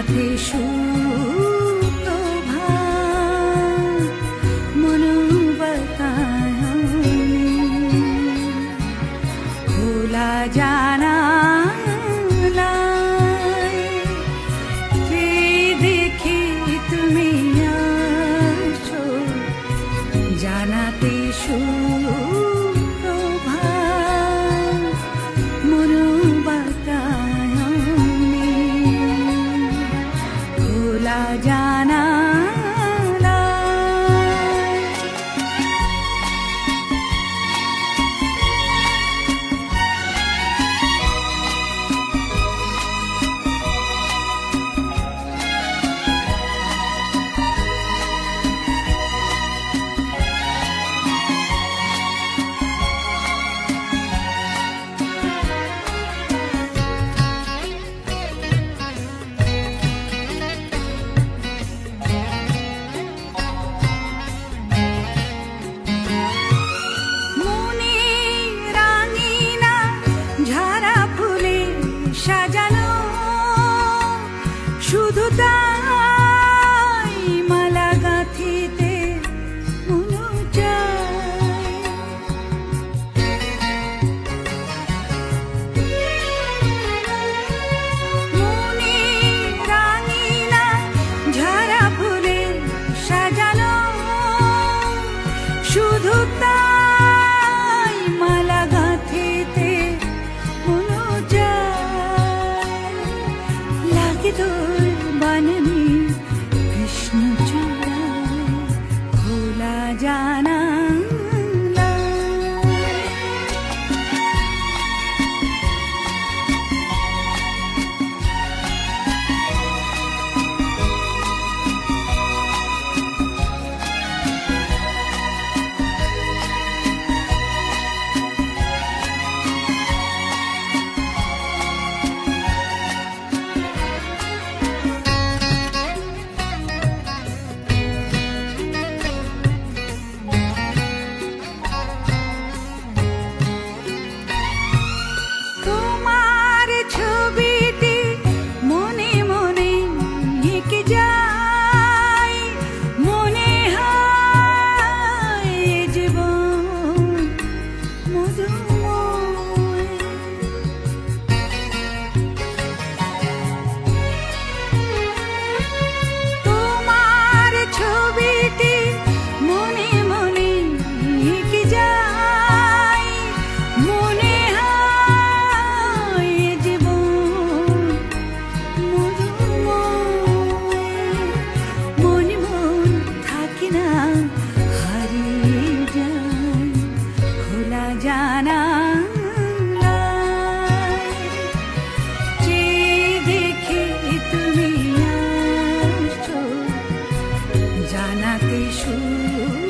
সাথে সুপ্রভাত মন বতায় খোলা জানা জানাতে শুরু